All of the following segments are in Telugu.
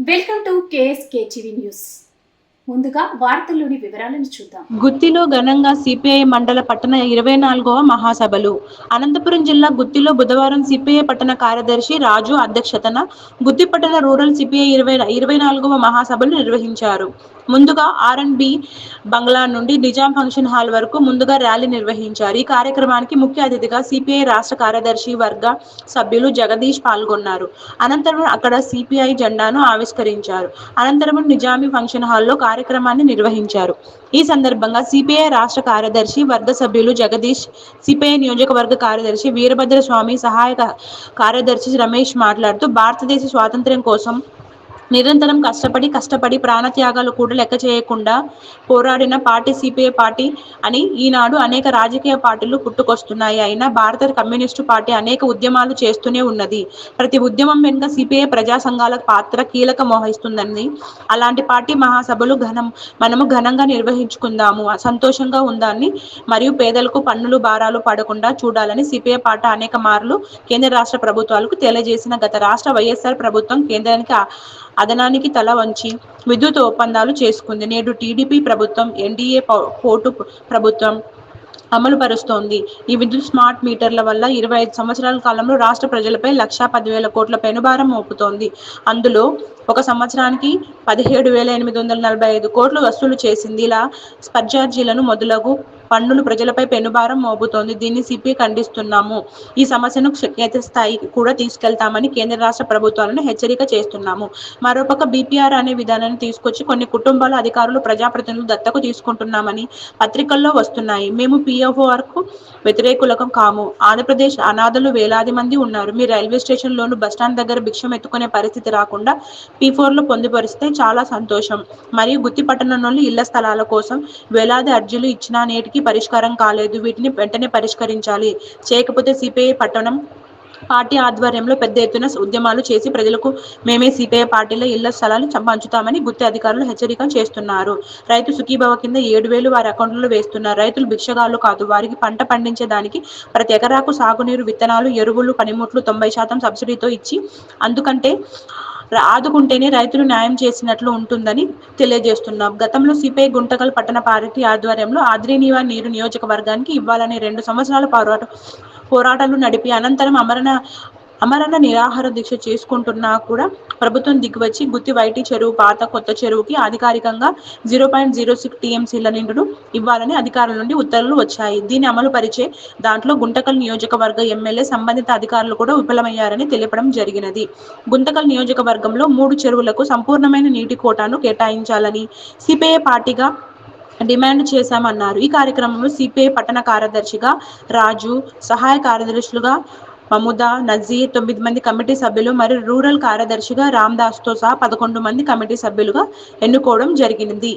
welcome to KSK TV news ముందుగా వార్తల్లోని వివరాలను చూద్దాం. గుత్తిలో ఘనంగా సిపిఐ మండల పట్టణ ఇరవై నాలుగవ మహాసభలు. అనంతపురం జిల్లా గుత్తిలో బుధవారం సిపిఐ పట్టణ కార్యదర్శి రాజు అధ్యక్షతన గుత్తి పట్టణ రూరల్ సిపిఐ ఇరవై ఇరవై నాలుగవ మహాసభలు నిర్వహించారు. ముందుగా ఆర్ అండ్ బి బంగ్లా నుండి నిజాం ఫంక్షన్ హాల్ వరకు ముందుగా ర్యాలీ నిర్వహించారు. ఈ కార్యక్రమానికి ముఖ్య అతిథిగా సిపిఐ రాష్ట్ర కార్యదర్శి వర్గ సభ్యులు జగదీష్ పాల్గొన్నారు. అనంతరం అక్కడ సిపిఐ జెండాను ఆవిష్కరించారు. అనంతరం నిజామీ ఫంక్షన్ హాల్లో కార్యక్రమాన్ని నిర్వహించారు. ఈ సందర్భంగా సిపిఐ రాష్ట్ర కార్యదర్శి వర్గ సభ్యులు జగదీష్ సిపిఐ నియోజకవర్గ కార్యదర్శి వీరభద్ర స్వామి సహాయక కార్యదర్శి రమేష్ మాట్లాడుతూ భారతదేశ స్వాతంత్ర్యం కోసం నిరంతరం కష్టపడి కష్టపడి ప్రాణత్యాగాలు కూడా లెక్క చేయకుండా పోరాడిన పార్టీ సిపిఐ పార్టీ అని ఈనాడు అనేక రాజకీయ పార్టీలు పుట్టుకొస్తున్నాయి. అయినా భారత కమ్యూనిస్టు పార్టీ అనేక ఉద్యమాలు చేస్తూనే ఉన్నది. ప్రతి ఉద్యమం వెనుక సిపిఐ ప్రజా సంఘాల పాత్ర కీలక మోహిస్తుందని అలాంటి పార్టీ మహాసభలు ఘనం మనము ఘనంగా నిర్వహించుకుందాము సంతోషంగా ఉందాన్ని మరియు పేదలకు పన్నులు భారాలు పడకుండా చూడాలని సిపిఐ పార్టీ అనేక మార్లు కేంద్ర రాష్ట్ర ప్రభుత్వాలకు తెలియజేసిన గత రాష్ట్ర వైఎస్ఆర్ ప్రభుత్వం కేంద్రానికి అదనానికి తల వంచి విద్యుత్ ఒప్పందాలు చేసుకుంది. నేడు టీడీపీ ప్రభుత్వం ఎన్డీఏ పోటు ప్రభుత్వం అమలు పరుస్తోంది ఈ విద్యుత్ స్మార్ట్ మీటర్ల వల్ల ఇరవై ఐదు సంవత్సరాల కాలంలో రాష్ట్ర ప్రజలపై లక్షా పదివేల కోట్ల పెనుభారం మోపుతోంది. అందులో ఒక సంవత్సరానికి పదిహేడు వేల ఎనిమిది వందల నలభై ఐదు కోట్లు వసూలు చేసింది. ఇలా స్పర్జార్జీలను మొదలగు పన్నులు ప్రజలపై పెనుభారం మోపుతోంది. దీన్ని సిపి ఖండిస్తున్నాము. ఈ సమస్యను క్షేత్ర కూడా తీసుకెళ్తామని కేంద్ర రాష్ట్ర ప్రభుత్వాలను హెచ్చరిక చేస్తున్నాము. మరోపక్క బీపీఆర్ అనే విధానాన్ని తీసుకొచ్చి కొన్ని కుటుంబాల అధికారులు ప్రజాప్రతినిధులు దత్తకు తీసుకుంటున్నామని పత్రికల్లో వస్తున్నాయి. మేము పిఎఫ్ఓఆర్కు వ్యతిరేకులకం కాము. ఆంధ్రప్రదేశ్ అనాథలు వేలాది మంది ఉన్నారు. మీ రైల్వే స్టేషన్ లోను బస్టాండ్ దగ్గర భిక్షం ఎత్తుకునే పరిస్థితి రాకుండా పీ ఫోర్లో పొందుపరిస్తే చాలా సంతోషం. మరియు గుత్తి పట్టణంలోని ఇళ్ళ స్థలాల కోసం వేలాది అర్జీలు ఇచ్చినా నేటికి పరిష్కారం కాలేదు. వీటిని వెంటనే పరిష్కరించాలి. చేయకపోతే సిపిఐ పట్టణం పార్టీ ఆధ్వర్యంలో పెద్ద ఎత్తున ఉద్యమాలు చేసి ప్రజలకు మేమే సిపిఐ పార్టీలో ఇళ్ళ స్థలాలు పంచుతామని గుత్తి అధికారులు హెచ్చరిక చేస్తున్నారు. రైతు సుఖీభవ కింద ఏడు వేలు వారి అకౌంట్లో వేస్తున్నారు. రైతులు భిక్షగాళ్ళు కాదు. వారికి పంట పండించేదానికి ప్రతి ఎకరాకు సాగునీరు విత్తనాలు ఎరువులు పనిముట్లు తొంభై శాతం సబ్సిడీతో ఇచ్చి అందుకంటే ఆదుకుంటేనే రైతులు న్యాయం చేసినట్లు ఉంటుందని తెలియజేస్తున్నాం. గతంలో సిపిఐ గుంటకల్ పట్టణ పార్టీ ఆధ్వర్యంలో ఆద్రినివా నీరు నియోజకవర్గానికి ఇవ్వాలని రెండు సంవత్సరాల పోరాట పోరాటాలు నడిపి అనంతరం అమరణ అమరణ నిరాహార దీక్ష చేసుకుంటున్నా కూడా ప్రభుత్వం దిగివచ్చి గుత్తి వైటి చెరువు పాత కొత్త చెరువుకి అధికారికంగా జీరో పాయింట్ జీరో సిక్స్ టీఎంసీల నిండును ఇవ్వాలని అధికారుల నుండి ఉత్తర్వులు వచ్చాయి. దీన్ని అమలు పరిచే దాంట్లో గుంటకల్ నియోజకవర్గ ఎమ్మెల్యే సంబంధిత అధికారులు కూడా విఫలమయ్యారని తెలియడం జరిగినది. గుంతకల్ నియోజకవర్గంలో మూడు చెరువులకు సంపూర్ణమైన నీటి కోటాను కేటాయించాలని సిపిఐ పార్టీగా డిమాండ్ చేశామన్నారు. ఈ కార్యక్రమంలో సిపిఐ పట్టణ కార్యదర్శిగా రాజు సహాయ కార్యదర్శులుగా మముదా నజీర్ తొమ్మిది మంది కమిటీ సభ్యులు మరియు రూరల్ కార్యదర్శిగా రామ్దాస్తో సహా పదకొండు మంది కమిటీ సభ్యులుగా ఎన్నుకోవడం జరిగింది.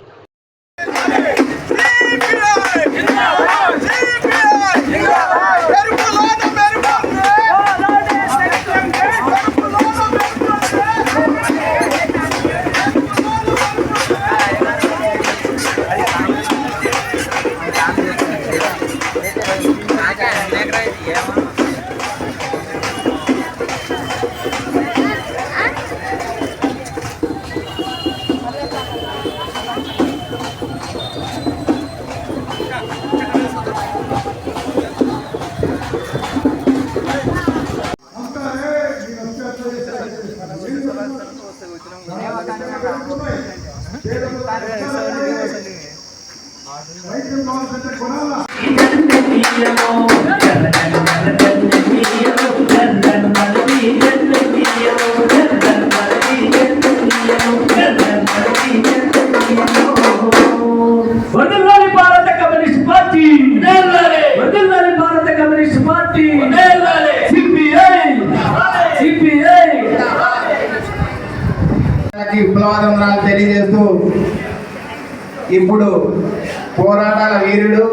అందరికీ తెలియజేస్తూ ఇప్పుడు పోరాటాల వీరుడు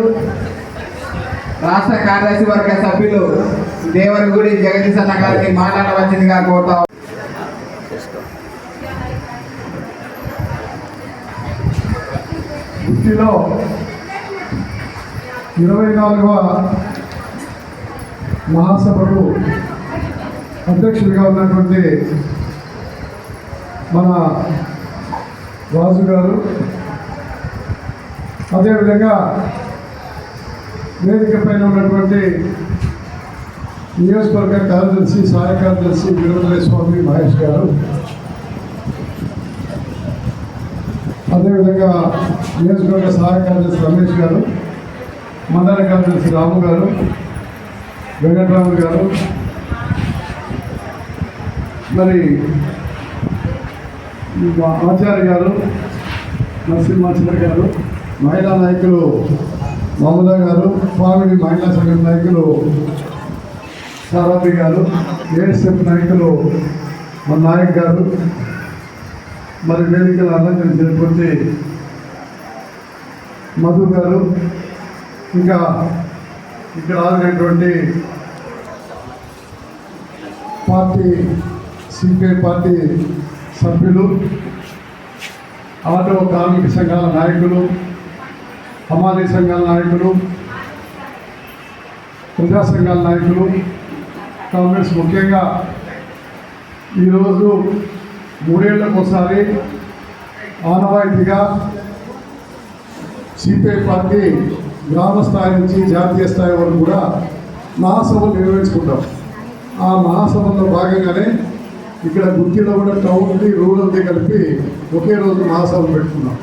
రాష్ట్ర కార్యదర్శి వర్గ సభ్యులు దేవరగుడి జగదీశ్ అన్న గారిని మాట్లాడవలసిందిగా కోరుతా వృత్తిలో ఇరవై నాలుగవ మహాసభకు అధ్యక్షుడిగా ఉన్నటువంటి మన రాజు గారు అదేవిధంగా వేదిక పైన ఉన్నటువంటి నియోజకవర్గ కార్యదర్శి సహాయ కార్యదర్శి వీరభద్ర స్వామి మహేష్ గారు. అదేవిధంగా నియోజకవర్గ సహాయ కార్యదర్శి రమేష్ గారు మండల కార్యదర్శి రాము గారు వెంకటరాము గారు. మరి ఆచార్య గారు నరసింహాచార్య గారు మహిళా నాయకులు మమతా గారు స్వామిని మహిళా సంఘం నాయకులు సారాబి గారు ఏఎస్ఎఫ్ నాయకులు మన నాయక్ గారు మరి వేదికలు అలంకరించినటువంటి మధు గారు ఇంకా ఇక్కడ ఆగినటువంటి పార్టీ సిపిఐ పార్టీ సభ్యులు ఆటో కార్మిక సంఘాల నాయకులు హమాలీ సంఘాల నాయకులు ప్రజా సంఘాల నాయకులు కాంగ్రెస్ ముఖ్యంగా ఈరోజు మూడేళ్ళకు ఒకసారి ఆనవాయితీగా సిపిఐ పార్టీ గ్రామ స్థాయి నుంచి జాతీయ స్థాయి వరకు కూడా మహాసభలు నిర్వహించుకుంటాం. ఆ మహాసభల్లో భాగంగానే ఇక్కడ గుర్తిలో కూడా టౌన్ది రూరల్ది కలిపి ఒకే రోజు మహాసభ పెట్టుకున్నాం.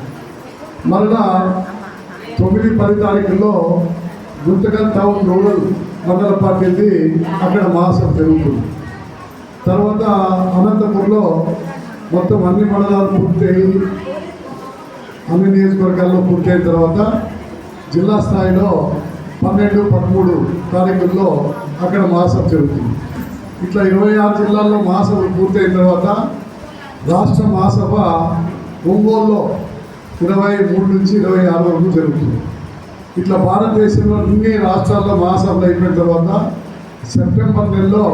మరలా తొమ్మిది పది తారీఖుల్లో గుంతకల్ టౌన్ రూరల్ మండల పార్టీది అక్కడ మహాసభ జరుగుతుంది తర్వాత అనంతపూర్లో మొత్తం అన్ని మండలాలు పూర్తయి అన్ని నియోజకవర్గాల్లో పూర్తయిన తర్వాత జిల్లా స్థాయిలో పన్నెండు పదమూడు తారీఖుల్లో అక్కడ మహాసభ జరుగుతుంది. ఇట్లా ఇరవై ఆరు జిల్లాల్లో మహాసభ పూర్తయిన తర్వాత రాష్ట్ర మహాసభ ఒంగోలులో ఇరవై మూడు నుంచి ఇరవై ఆరు వరకు జరుగుతుంది. ఇట్లా భారతదేశంలో అన్ని రాష్ట్రాల్లో మహాసభలు అయిపోయిన తర్వాత సెప్టెంబర్ నెలలో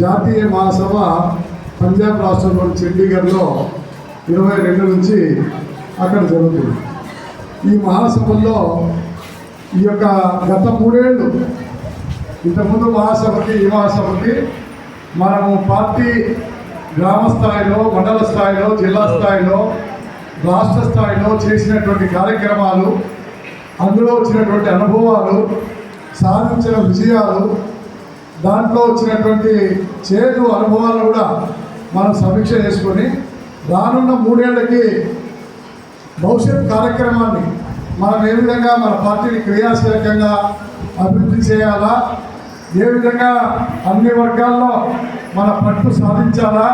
జాతీయ మహాసభ పంజాబ్ రాష్ట్రంలోని చండీగఢ్లో ఇరవై రెండు నుంచి అక్కడ జరుగుతుంది. ఈ మహాసభల్లో ఈ యొక్క గత మూడేళ్ళు ఇంతకుముందు మహాసభకి ఈ మహాసభకి మనము పార్టీ గ్రామ స్థాయిలో మండల స్థాయిలో జిల్లా స్థాయిలో రాష్ట్ర స్థాయిలో చేసినటువంటి కార్యక్రమాలు అందులో వచ్చినటువంటి అనుభవాలు సాధించిన విజయాలు దాంట్లో వచ్చినటువంటి చేదు అనుభవాలను కూడా మనం సమీక్ష చేసుకొని రానున్న మూడేళ్ళకి భవిష్యత్ కార్యక్రమాన్ని మనం ఏ విధంగా మన పార్టీని క్రియాశీలకంగా అభివృద్ధి చేయాలా ఏ విధంగా అన్ని వర్గాల్లో మన పట్టు సాధించాలా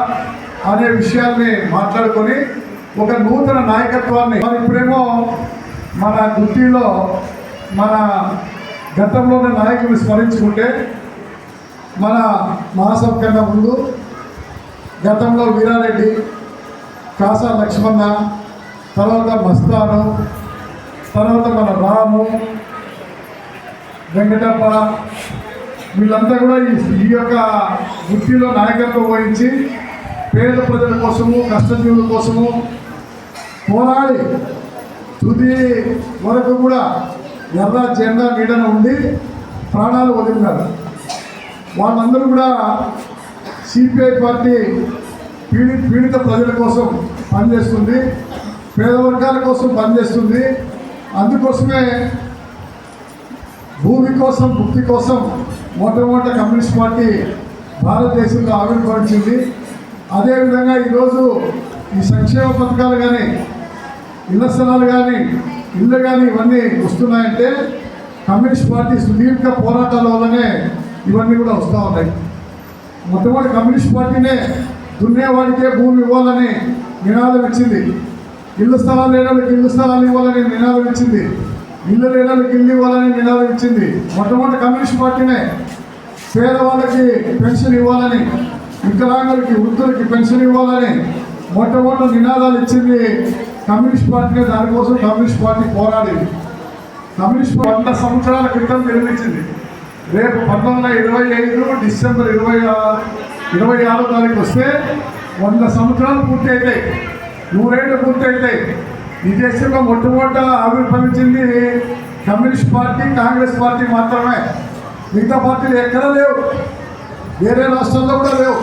అనే విషయాల్ని మాట్లాడుకొని ఒక నూతన నాయకత్వాన్ని ఇప్పుడేమో మన గుత్తిలో మన గతంలోని నాయకులు స్మరించుకుంటే మన మహాసభ కన్నా ముందు గతంలో వీరారెడ్డి కాసా లక్ష్మణ తర్వాత మస్తాను తర్వాత మన రాము వెంకటప్ప వీళ్ళంతా కూడా ఈ యొక్క వృత్తిలో నాయకత్వం వహించి పేద ప్రజల కోసము కష్టజీవుల కోసము పోరాడి తుది వరకు కూడా ఎర్ర జెండా నీడన ఉండి ప్రాణాలు వదిలినారు. వాళ్ళందరూ కూడా సిపిఐ పార్టీ పీడి పీడిత ప్రజల కోసం పనిచేస్తుంది పేద వర్గాల కోసం పనిచేస్తుంది. అందుకోసమే భూమి కోసం భుక్తి కోసం మొట్టమొదట కమ్యూనిస్ట్ పార్టీ భారతదేశంలో ఆవిర్భవించింది. అదేవిధంగా ఈరోజు ఈ సంక్షేమ పథకాలు కానీ ఇళ్ళ స్థలాలు కానీ ఇళ్ళు కానీ ఇవన్నీ వస్తున్నాయంటే కమ్యూనిస్ట్ పార్టీ సుదీర్ఘ పోరాటాల వల్లనే ఇవన్నీ కూడా వస్తూ ఉన్నాయి. మొట్టమొదటి కమ్యూనిస్ట్ పార్టీనే దున్నేవాడికే భూమి ఇవ్వాలని నినాదం ఇచ్చింది. ఇల్లు స్థలాలు లేని వాళ్ళకి ఇల్లు స్థలాలు ఇవ్వాలని నినాదం ఇచ్చింది. ఇల్లు లేని ఇల్లు ఇవ్వాలని నినాదం ఇచ్చింది. మొట్టమొదటి కమ్యూనిస్ట్ పార్టీనే పేదవాళ్ళకి పెన్షన్ ఇవ్వాలని వికలాంగులకి వృద్ధులకి పెన్షన్ ఇవ్వాలని మొట్టమొదటి నినాదాలు ఇచ్చింది కమ్యూనిస్ట్ పార్టీనే. దానికోసం కమ్యూనిస్ట్ పార్టీ పోరాడింది కమ్యూనిస్ట్ వంద సంవత్సరాల క్రితం నిర్మించింది రేపు పంతొమ్మిది ఇరవై ఐదు డిసెంబర్ ఇరవై ఆ- ఇరవై ఆరో తారీఖు వస్తే వంద సంవత్సరాలు పూర్తి అవుతాయి నూరేళ్ళు పూర్తి అవుతాయి ఈ దేశంలో మొట్టమొదట ఆవిర్భవించింది కమ్యూనిస్ట్ పార్టీ కాంగ్రెస్ పార్టీ మాత్రమే. మిగతా పార్టీలు ఎక్కడా లేవు. వేరే రాష్ట్రాల్లో కూడా లేవు.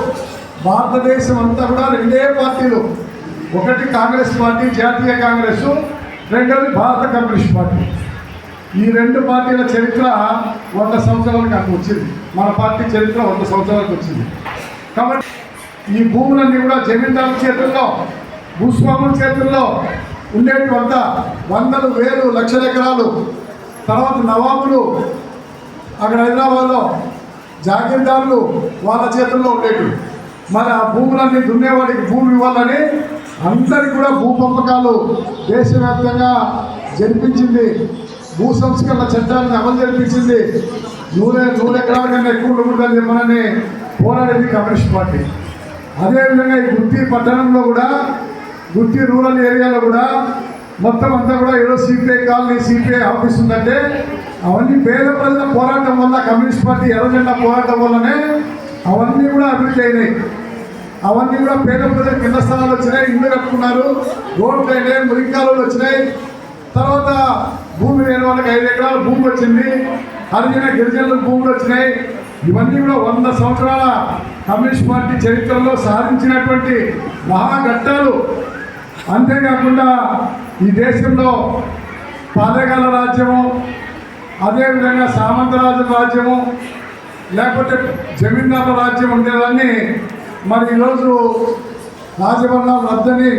భారతదేశం అంతా కూడా రెండే పార్టీలు. ఒకటి కాంగ్రెస్ పార్టీ జాతీయ కాంగ్రెస్ రెండోది భారత కమ్యూనిస్ట్ పార్టీ. ఈ రెండు పార్టీల చరిత్ర వంద సంవత్సరాలకు అక్కడ వచ్చింది. మన పార్టీ చరిత్ర వంద సంవత్సరాలకు వచ్చింది. కాబట్టి ఈ భూములన్నీ కూడా జమీందారుల చేతుల్లో భూస్వాముల చేతుల్లో ఉండేటి వందలు వేలు లక్షల ఎకరాలు. తర్వాత నవాబులు అక్కడ హైదరాబాద్లో జాగీర్దారులు వాళ్ళ చేతుల్లో ఉండేవి మరి ఆ భూములన్నీ దున్నేవాడికి భూమి ఇవ్వాలని అందరికి కూడా భూ పంపకాలు దేశవ్యాప్తంగా జరిపించింది. భూ సంస్కరణ చట్టాన్ని అమలు జరిపించింది. నూనె నూనె ఎకరాల కన్నా ఎక్కువ ఉంటుందని చెప్పనని పోరాడింది కమ్యూనిస్ట్ పార్టీ. అదేవిధంగా ఈ గుత్తి పట్టణంలో కూడా గుత్తి రూరల్ ఏరియాలో కూడా మొత్తం అంతా కూడా ఏదో సిపిఐ కాలనీ సిపిఐ ఆఫీస్ ఉందంటే అవన్నీ పేద ప్రజల పోరాటం వల్ల కమ్యూనిస్ట్ పార్టీ ఎర్రజెండా పోరాటం వల్లనే అవన్నీ కూడా అభివృద్ధి అయినాయి. అవన్నీ కూడా పేద ప్రజలు కింద స్థలాలు వచ్చినాయి ఇల్లు కట్టుకున్నారు రోడ్లు అయినాయి మురికాలు వచ్చినాయి. తర్వాత భూమి లేని వాళ్ళకి ఐదు ఎకరాల భూమి వచ్చింది హరిజన గిరిజనులకు భూములు వచ్చినాయి. ఇవన్నీ కూడా వంద సంవత్సరాల కమ్యూనిస్ట్ పార్టీ చరిత్రలో సాధించినటువంటి మహాఘట్టాలు. అంతేకాకుండా ఈ దేశంలో పాదగాల రాజ్యము అదేవిధంగా సామంతరాజు రాజ్యము లేకపోతే జమీందారుల రాజ్యం ఉండేదాన్ని మరి ఈరోజు రాజభరణాలు రద్దని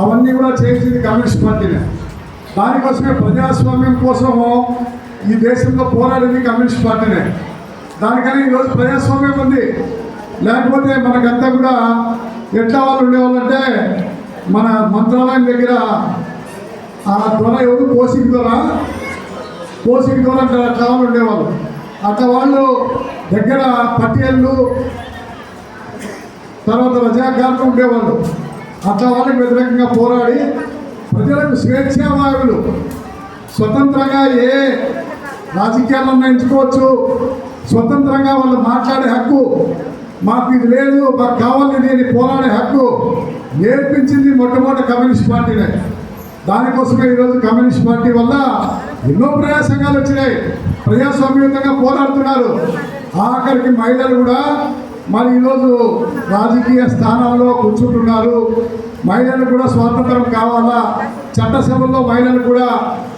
అవన్నీ కూడా చేసింది కమ్యూనిస్ట్ పార్టీనే. దానికోసమే ప్రజాస్వామ్యం కోసము ఈ దేశంలో పోరాడింది కమ్యూనిస్ట్ పార్టీనే. దానికని ఈరోజు ప్రజాస్వామ్యం ఉంది. లేకపోతే మనకంతా కూడా ఎట్లా వాళ్ళు ఉండేవాళ్ళంటే మన మంత్రాలయం దగ్గర ఆ దొర ఎవరు? కోసిక దొర కోసిక దొర కావాలి ఉండేవాళ్ళు. అట్లా వాళ్ళు దగ్గర పటియళ్ళు తర్వాత రజాకారులు ఉండేవాళ్ళు. అట్లా వాళ్ళకి వ్యతిరేకంగా పోరాడి ప్రజలకు స్వేచ్ఛావాయువులు స్వతంత్రంగా ఏ రాజకీయాలను ఎంచుకోవచ్చు స్వతంత్రంగా వాళ్ళు మాట్లాడే హక్కు మాకు ఇది లేదు మాకు కావాలి దీన్ని అని పోరాడే హక్కు. నేర్పించింది మొట్టమొదటి కమ్యూనిస్ట్ పార్టీనే. దానికోసమే ఈరోజు కమ్యూనిస్ట్ పార్టీ వల్ల ఎన్నో ప్రజా సంఘాలు వచ్చినాయి. ప్రజాస్వామ్యంగా పోరాడుతున్నారు. ఆఖరికి మహిళలు కూడా మరి ఈరోజు రాజకీయ స్థానాల్లో కూర్చుంటున్నారు. మహిళలకు కూడా స్వాతంత్రం కావాలా? చట్టసభల్లో మహిళలు కూడా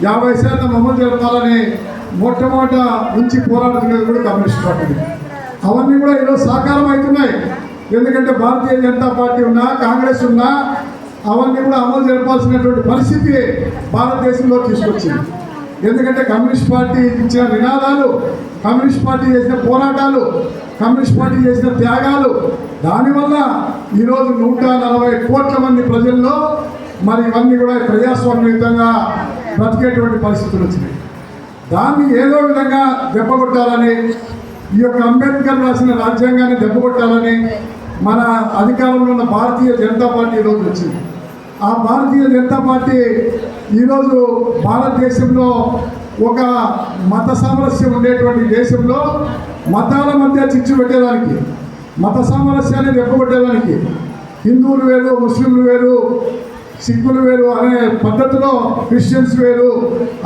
యాభై శాతం అమలు జరపాలని మొట్టమొదట నుంచి పోరాడుతున్నది కూడా కమ్యూనిస్ట్ పార్టీ. అవన్నీ కూడా ఈరోజు సాకారం అవుతున్నాయి. ఎందుకంటే భారతీయ జనతా పార్టీ ఉన్నా కాంగ్రెస్ ఉన్నా అవన్నీ కూడా అమలు జరపాల్సినటువంటి పరిస్థితి భారతదేశంలో తీసుకొచ్చింది. ఎందుకంటే కమ్యూనిస్ట్ పార్టీ ఇచ్చిన నినాదాలు కమ్యూనిస్ట్ పార్టీ చేసిన పోరాటాలు కమ్యూనిస్ట్ పార్టీ చేసిన త్యాగాలు దానివల్ల ఈరోజు నూట నలభై కోట్ల మంది ప్రజల్లో మరి ఇవన్నీ కూడా ప్రజాస్వామ్యయుతంగా బ్రతికేటువంటి పరిస్థితులు వచ్చినాయి. దాన్ని ఏదో విధంగా దెబ్బ కొట్టాలని ఈ యొక్క అంబేద్కర్ రాసిన రాజ్యాంగాన్ని దెబ్బ కొట్టాలని మన అధికారంలో ఉన్న భారతీయ జనతా పార్టీ ఈరోజు వచ్చింది. ఆ భారతీయ జనతా పార్టీ ఈరోజు భారతదేశంలో ఒక మత సామరస్యం ఉండేటువంటి దేశంలో మతాల మధ్య చిచ్చు పెట్టేదానికి మత సామరస్యాన్ని దెబ్బకొట్టేదానికి హిందువులు వేరు ముస్లింలు వేరు సిక్కులు వేరు అనే పద్ధతిలో క్రిస్టియన్స్ వేరు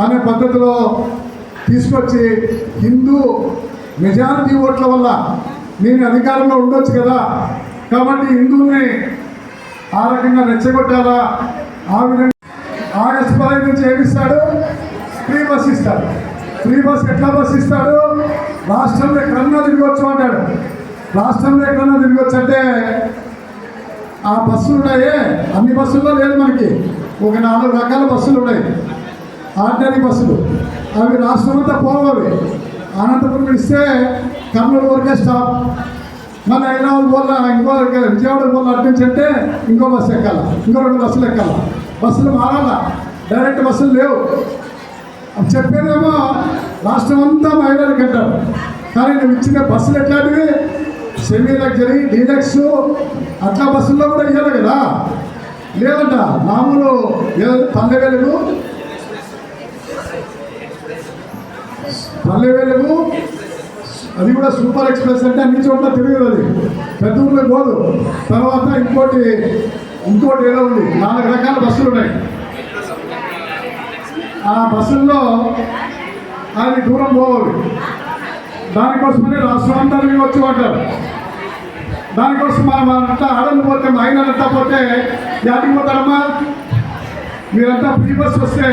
అనే పద్ధతిలో తీసుకొచ్చి హిందూ మెజారిటీ ఓట్ల వల్ల నేను అధికారంలో ఉండొచ్చు కదా? కాబట్టి హిందువుల్ని ఆ రకంగా రెచ్చగొట్టాలా? ఆ విధంగా ఆగస్టు పదహైదు నుంచి ఏమిస్తాడు ఫ్రీ బస్ ఇస్తాడు. ఫ్రీ బస్ ఎట్లా బస్ ఇస్తాడు? రాష్ట్రంలో ఎక్కడన్నా తిరగొచ్చు అంటాడు. రాష్ట్రంలో ఎక్కడన్నా తిరగొచ్చు అంటే ఆ బస్సులు ఉన్నాయే? అన్ని బస్సుల్లో లేదు మనకి. ఒక నాలుగు రకాల బస్సులు ఉన్నాయి. ఆర్డినరీ బస్సులు. అవి రాష్ట్రం అంతా పోవాలి. అనంతపురం ఇస్తే కర్నూలు వరకే స్టాప్ మన హైదరాబాద్ పోలా ఇంకో విజయవాడ పోలా అటు నుంచి అంటే ఇంకో బస్సు ఎక్కాల. ఇంకో రెండు బస్సులు ఎక్కాల. బస్సులు మారాలా. డైరెక్ట్ బస్సులు లేవు. అని చెప్పేదేమో రాష్ట్రం అంతా మహిళలకు అంటారు కానీ నువ్వు ఇచ్చిన బస్సులు ఎట్లాంటివి? సెమీ లగ్జరీ డీలక్స్ అట్లా బస్సుల్లో కూడా ఇవ్వాలి కదా. లేదంట మామూలు ఏదో పల్లె వెలుగు పల్లె వెలుగు అది కూడా సూపర్ ఎక్స్ప్రెస్ అంటే అన్ని చోట్ల తిరిగదు అది. పెద్ద ఊళ్ళో పోదు. తర్వాత ఇంకోటి ఇంకోటి ఏదో ఉంది. నాలుగు రకాల బస్సులు ఉన్నాయి. ఆ బస్సుల్లో అది దూరం పోవాలి. దానికోసమనే రాష్ట్రం అంతా వచ్చి పడ్డారు దానికోసం మనం అంతా ఆడలు పోతే మా ఆయనంతా పోతే యాటికి పోతారమ్మా? మీరంతా ఫ్రీ బస్ వస్తే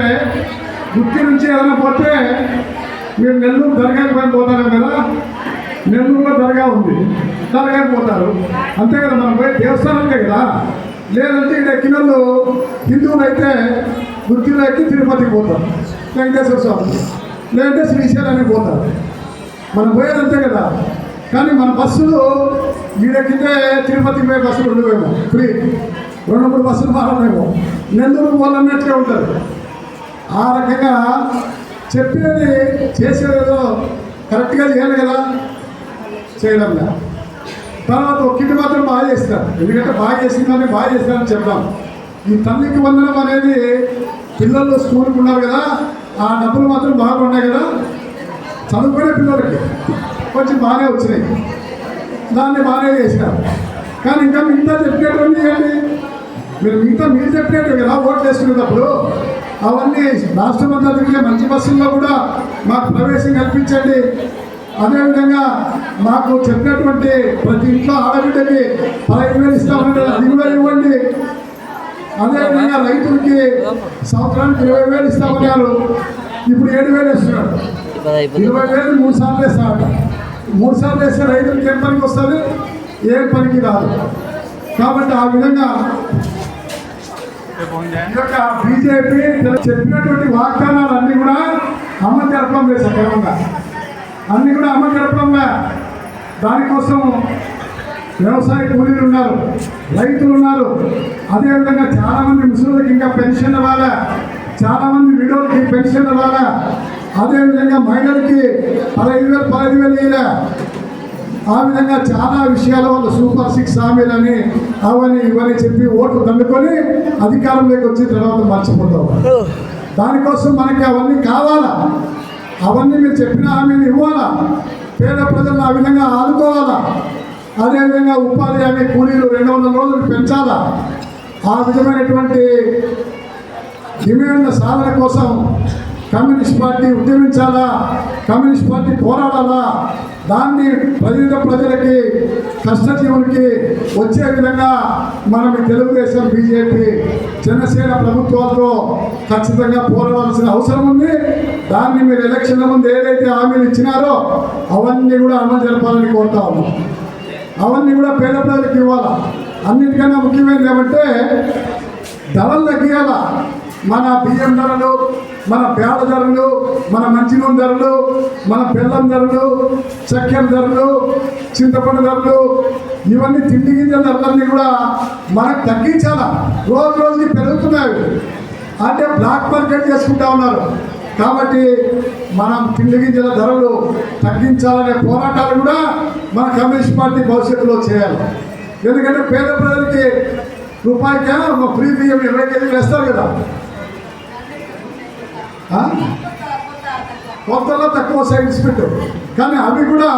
గుత్తి నుంచి ఏదైనా పోతే మీరు నెల్లూరు దర్గాకి పైన పోతారు కదా? నెల్లూరులో దర్గా ఉంది. దర్గాకి పోతారు. అంతే కదా మనం పోయి దేవస్థానానికే కదా? లేదంటే ఇక్కడ కిన్నెళ్ళు హిందువులు అయితే గుత్తిలో అయితే తిరుపతికి పోతారు. వెంకటేశ్వర స్వామి. లేదంటే శ్రీశైలానికి పోతారు. మనం పోయేది అంతే కదా? కానీ మన బస్సులు ఈడెక్కితే తిరుపతికి పోయే బస్సులు ఉండవేమో. ఫ్రీ. రెండు మూడు బస్సులు మారలేమో నెల్లూరు పోవాలన్నట్టుగా ఉంటుంది. ఆ రకంగా చెప్పేది చేసేదేదో కరెక్ట్గా చేయాలి కదా. చేయడంలా. తర్వాత ఒక్కటి మాత్రం బాగా చేస్తారు. ఎందుకంటే బాగా చేసిందని బాగా చేస్తారని చెప్తాం ఈ తల్లికి వందనం అనేది పిల్లలు స్కూల్కి ఉన్నారు కదా ఆ డబ్బులు మాత్రం బాగా ఉన్నాయి కదా. చదువుకునే పిల్లలకి కొంచెం బాగానే వచ్చినాయి. దాన్ని బాగానే చేసినారు కానీ ఇంకా మిగతా చెప్పినటువంటి ఏంటి? మీరు మిగతా మీరు చెప్పినట్టు కదా ఓట్లు వేసుకునేటప్పుడు. అవన్నీ రాష్ట్ర మధ్య తిరిగే మంచి బస్సుల్లో కూడా మాకు ప్రవేశం కల్పించండి. అదేవిధంగా మాకు చెప్పినటువంటి ప్రతి ఇంట్లో ఆడబిడ్డకి పదహైదు వేలు ఇస్తామంటే అది కూడా ఇవ్వండి. అదేవిధంగా రైతులకి సంవత్సరానికి ఇరవై వేలు ఇస్తామన్నారు. ఇప్పుడు ఏడు వేలు వేస్తున్నాడు ఇరవై వేలు మూడు సార్లు వేస్తాడు మూడు సార్లు వేస్తే రైతులకి ఏం పనికి వస్తుంది? ఏం పనికి రాదు. కాబట్టి ఆ విధంగా ఈ యొక్క బీజేపీ చెప్పినటువంటి వాగ్దానాలు అన్ని కూడా అమలు జరపడం లేదు సక్రమంగా. అన్ని కూడా అమలు జరపడంగా దానికోసం వ్యవసాయ కూలీలు ఉన్నారు రైతులు ఉన్నారు. అదేవిధంగా చాలామంది ముసలికి ఇంకా పెన్షన్ ఇవ్వాలా? చాలామంది విడోలకి పెన్షన్ ఇవ్వాలా? అదేవిధంగా మహిళలకి పదహైదు వేలు పదహైదు వేలు ఇవ్వలే ఆ విధంగా చాలా విషయాల వల్ల సూపర్ సిక్స్ హామీలని అవని ఇవని చెప్పి ఓట్లు దండుకొని అధికారంలోకి వచ్చిన తర్వాత మర్చిపోతాం. దానికోసం మనకి అవన్నీ కావాలా? అవన్నీ మీరు చెప్పిన హామీలు ఇవ్వాలా? పేద ప్రజలను ఆ విధంగా ఆదుకోవాలా? అదేవిధంగా ఉపాధి హామీ కూలీలు రెండు వందల రోజులు పెంచాలా? ఆ విధమైనటువంటి డిమాండ్ల సాధన కోసం కమ్యూనిస్ట్ పార్టీ ఉద్యమించాలా? కమ్యూనిస్ట్ పార్టీ పోరాడాలా? దాన్ని ప్రజల ప్రజలకి కష్టజీవులకి వచ్చే విధంగా మనం తెలుగుదేశం బీజేపీ జనసేన ప్రభుత్వాలతో ఖచ్చితంగా పోరాడాల్సిన అవసరం ఉంది. దాన్ని మీరు ఎలక్షన్ల ముందు ఏదైతే హామీలు ఇచ్చినారో అవన్నీ కూడా అమలు జరపాలని కోరుతా ఉన్నాం. అవన్నీ కూడా పేద ప్రజలకు ఇవ్వాలా? అన్నిటికన్నా ముఖ్యమైనది ఏమంటే ధరలు తగ్గియాలా? మన బియ్యం ధరలు మన పేడ ధరలు మన మంచినూనె ధరలు మన బెల్లం ధరలు చక్కెర ధరలు చింతపండు ధరలు ఇవన్నీ తిండి గింజల ధరలన్నీ కూడా మనకు తగ్గించాలా? రోజు రోజుకి పెరుగుతున్నాయి. అంటే బ్లాక్ మార్కెట్ చేసుకుంటా ఉన్నారు. కాబట్టి మనం తిండి గింజల ధరలు తగ్గించాలనే పోరాటాలు కూడా మన కమ్యూనిస్ట్ పార్టీ భవిష్యత్తులో చేయాలి. ఎందుకంటే పేద ప్రజలకి రూపాయికి ఒక ఫ్రీ బియ్యం ఇరవై కేజీలు వేస్తారు కదా. కొత్తలో తక్కువ సైడ్ స్పీడ్ కానీ అవి కూడా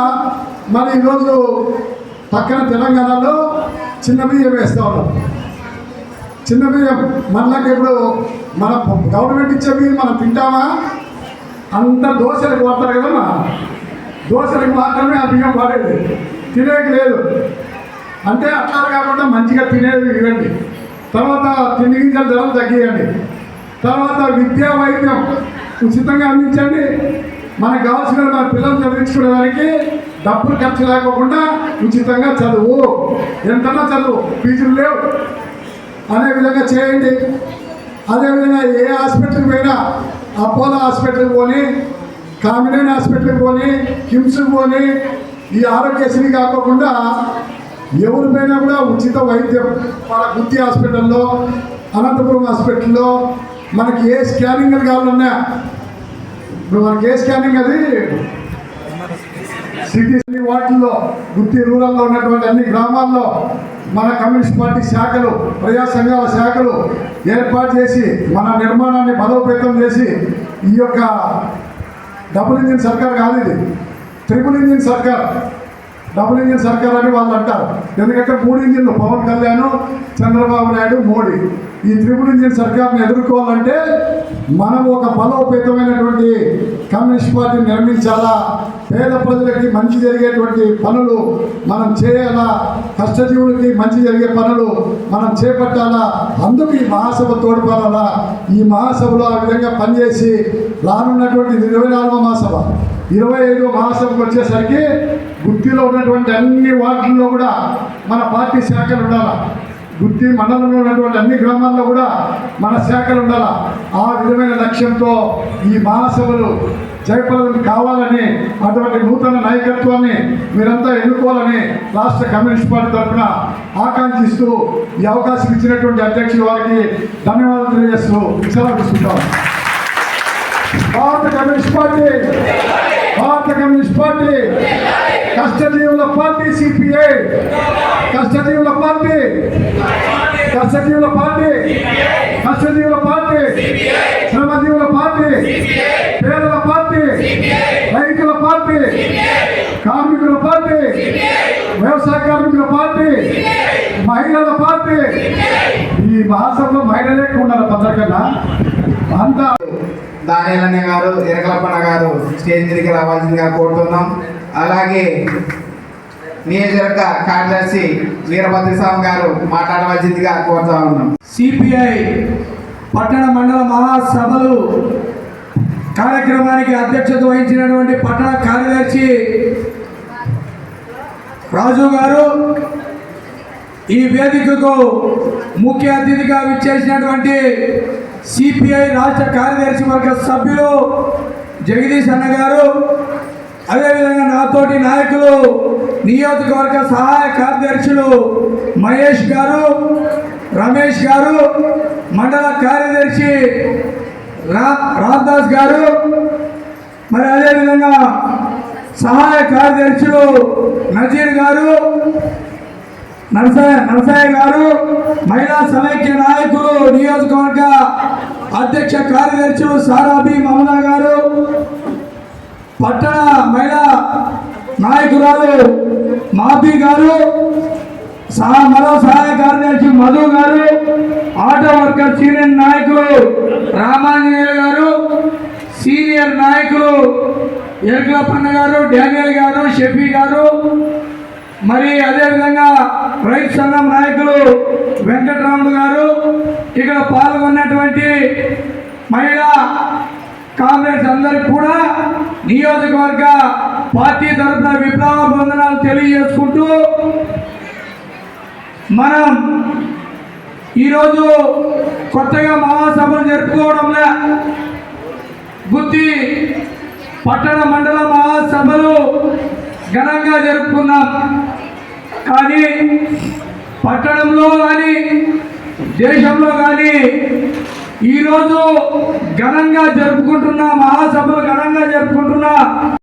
మన ఈరోజు పక్కన తెలంగాణలో చిన్న బియ్యం వేస్తూ ఉన్నాం. చిన్న బియ్యం మనకి ఇప్పుడు మన గవర్నమెంట్ ఇచ్చే బియ్యం మనం తింటామా? అంత దోశలకు వాడతారు కదా దోశలకు మాత్రమే ఆ బియ్యం వాడేది. తినేది లేదు. అంటే అట్లా కాకుండా మంచిగా తినేది ఇవ్వండి. తర్వాత తిండి గింజల ధరలు తగ్గియండి. తర్వాత విద్యా వైద్యం. ఉచితంగా అందించండి. మనకు కావాల్సిన మన పిల్లలు చదివించుకునేదానికి డబ్బులు ఖర్చు లేకోకుండా ఉచితంగా చదువు. ఎంతన్నా చదువు ఫీజులు లేవు. అనే విధంగా చేయండి. అదేవిధంగా ఏ హాస్పిటల్కి పోయినా అపోలో హాస్పిటల్కి పోని కామినేని హాస్పిటల్కి పోని కిమ్స్కి పోని ఈ ఆరోగ్యశ్రీ కాకుండా ఎవరు పోయినా కూడా ఉచిత వైద్యం. మన గుత్తి హాస్పిటల్లో అనంతపురం హాస్పిటల్లో మనకి ఏ స్కానింగ్ కావాలన్నా ఇప్పుడు మనకి ఏ స్కానింగ్ అది? సిటీ వాటిల్లో గుత్తి రూరల్లో ఉన్నటువంటి అన్ని గ్రామాల్లో మన కమ్యూనిస్ట్ పార్టీ శాఖలు ప్రజా సంఘాల శాఖలు ఏర్పాటు చేసి మన నిర్మాణాన్ని బలోపేతం చేసి ఈ యొక్క డబుల్ ఇంజిన్ సర్కార్ కాదు ఇది. ట్రిపుల్ ఇంజిన్ సర్కార్. డబుల్ ఇంజిన్ సర్కార్ అని వాళ్ళు అంటారు. ఎందుకంటే మూడు ఇంజిన్లు పవన్ కళ్యాణ్ చంద్రబాబు నాయుడు మోడీ. ఈ త్రిపుల్ ఇంజిన్ సర్కార్ని ఎదుర్కోవాలంటే మనం ఒక బలోపేతమైనటువంటి కమ్యూనిస్ట్ పార్టీని నిర్మించాలా? పేద ప్రజలకి మంచి జరిగేటువంటి పనులు మనం చేయాలా? కష్టజీవులకి మంచి జరిగే పనులు మనం చేపట్టాలా? అందుకు ఈ మహాసభ తోడ్పడాలా? ఈ మహాసభలో ఆ విధంగా పనిచేసి రానున్నటువంటి ఇరవై నాలుగో మహాసభ ఇరవై ఐదో మహాసభకు వచ్చేసరికి గుత్తిలో ఉన్నటువంటి అన్ని వార్డుల్లో కూడా మన పార్టీ శాఖలు ఉండాలా? గుత్తి మండలంలో ఉన్నటువంటి అన్ని గ్రామాల్లో కూడా మన శాఖలు ఉండాల? ఆ విధమైన లక్ష్యంతో ఈ మహాసభలు జయప్రదం కావాలని అటువంటి నూతన నాయకత్వాన్ని మీరంతా ఎన్నుకోవాలని రాష్ట్ర కమ్యూనిస్ట్ పార్టీ తరఫున ఆకాంక్షిస్తూ ఈ అవకాశం ఇచ్చినటువంటి అధ్యక్షుల వారికి ధన్యవాదాలు తెలియజేస్తూ సెలవు తీసుకుంటాం. Bharata communist party! Bharata communist party! కష్టజీవుల party CPI. కష్టజీవుల పార్టీ. కష్టజీవుల పార్టీ. కష్టజీవుల పార్టీ. శ్రమజీవుల పార్టీ. పేదల పార్టీ. రైతుల పార్టీ. కార్మికుల పార్టీ. వ్యవసాయ కార్మికుల పార్టీ. మహిళల పార్టీ. ఈ మహాసభలో మహిళలే ఉండాలి పత్రికన్నా అంతా దానిలన్న గారు ఎరకలప్పన్న గారు స్టేజ్ మీదకి రావాల్సిందిగా కోరుతున్నాం. అలాగే నియోజకవర్గ కార్యదర్శి వీరభద్రస్వామి గారు మాట్లాడవలసిందిగా కోరుతా ఉన్నాం. సిపిఐ పట్టణ మండల మహాసభలు కార్యక్రమానికి అధ్యక్షత వహించినటువంటి పట్టణ కార్యదర్శి రాజు గారు ఈ వేదికకు ముఖ్య అతిథిగా విచ్చేసినటువంటి సిపిఐ రాష్ట్ర కార్యదర్శి వర్గ సభ్యులు జగదీష్ అన్న గారు అదేవిధంగా నాతోటి నాయకులు నియోజకవర్గ సహాయ కార్యదర్శులు మహేష్ గారు రమేష్ గారు మండల కార్యదర్శి రా రామ్దాస్ గారు మరి అదేవిధంగా సహాయ కార్యదర్శులు నజీర్ గారు నరసయ్య నరసయ్య గారు మహిళా సమైక్య నాయకులు నియోజకవర్గ అధ్యక్ష కార్యదర్శులు సారాబి మమతా గారు పట్టణ మహిళా నాయకురాలు మాఫీ గారు సహా మరో సహాయ కార్యదర్శి మధు గారు ఆటో వర్కర్ సీనియర్ నాయకులు రామాంజనేయులు గారు సీనియర్ నాయకులు ఏకలపన్న గారు డానియల్ గారు షఫీ గారు మరి అదేవిధంగా రైతు సంఘం నాయకులు వెంకటరాముడు గారు ఇక్కడ పాల్గొన్నటువంటి మహిళా కాంగ్రెస్ అందరికి కూడా నియోజకవర్గ పార్టీ తరఫున విప్లవ బంధనాలు తెలియజేసుకుంటూ మనం ఈరోజు కొత్తగా మహాసభలు జరుపుకోవడంలే గుత్తి పట్టణ మండల మహాసభలు ఘనంగా జరుపుకున్నాం. కానీ పట్టణంలో కానీ దేశంలో కానీ ఈరోజు ఘనంగా జరుపుకుంటున్న మహాసభలు ఘనంగా జరుపుకుంటున్న